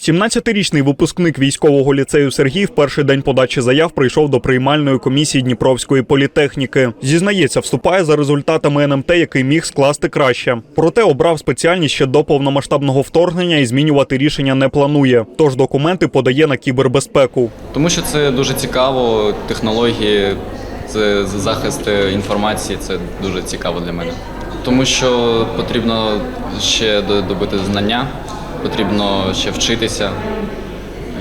17-річний випускник військового ліцею Сергій в перший день подачі заяв прийшов до приймальної комісії Дніпровської політехніки. Зізнається, вступає за результатами НМТ, який міг скласти краще. Проте обрав спеціальність ще до повномасштабного вторгнення і змінювати рішення не планує. Тож документи подає на кібербезпеку. Тому що це дуже цікаво, технології, це захист інформації, це дуже цікаво для мене. Тому що потрібно ще добити знання, потрібно ще вчитися.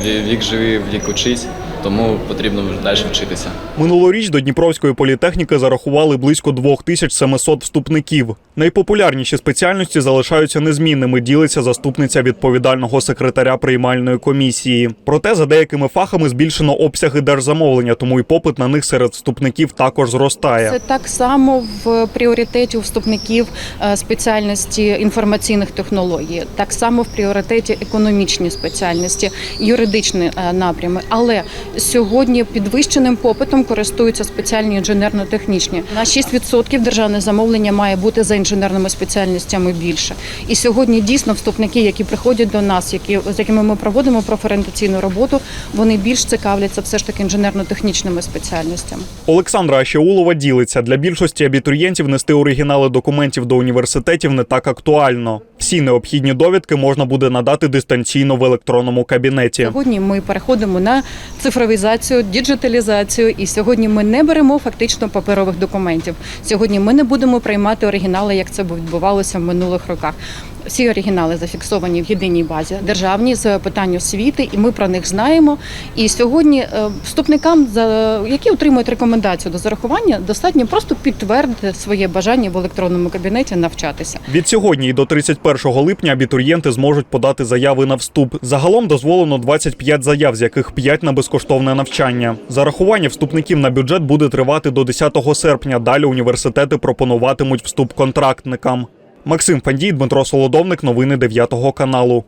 Ві- Вік живі, вік учись, тому потрібно далі вчитися. Минулоріч до Дніпровської політехніки зарахували близько 2700 вступників. Найпопулярніші спеціальності залишаються незмінними, ділиться заступниця відповідального секретаря приймальної комісії. Проте за деякими фахами збільшено обсяги держзамовлення, тому й попит на них серед вступників також зростає. Це так само в пріоритеті у вступників е, спеціальності інформаційних технологій, так само в пріоритеті економічні спеціальності, юридичні е, напрями. Але сьогодні підвищеним попитом користуються спеціальні інженерно-технічні. На 6% державне замовлення має бути за інженерними спеціальностями більше. І сьогодні дійсно вступники, які приходять до нас, які з якими ми проводимо профорієнтаційну роботу, вони більш цікавляться все ж таки інженерно-технічними спеціальностями. Олександра Ащеулова ділиться для більшості абітурієнтів нести оригінали документів до університетів не так актуально. Всі необхідні довідки можна буде надати дистанційно в електронному кабінеті. Сьогодні ми переходимо на цифровізацію, діджиталізацію, і сьогодні ми не беремо фактично паперових документів. Сьогодні ми не будемо приймати оригінали, як це відбувалося в минулих роках. Всі оригінали зафіксовані в єдиній базі державній з питань освіти, і ми про них знаємо. І сьогодні е, вступникам, які отримують рекомендацію до зарахування, достатньо просто підтвердити своє бажання в електронному кабінеті навчатися. Від сьогодні до 31 липня абітурієнти зможуть подати заяви на вступ. Загалом дозволено 25 заяв, з яких 5 на безкоштовне навчання. Зарахування вступників на бюджет буде тривати до 10 серпня. Далі університети пропонуватимуть вступ контрактникам. Максим Фандій, Дмитро Солодовник. Новини 9 каналу.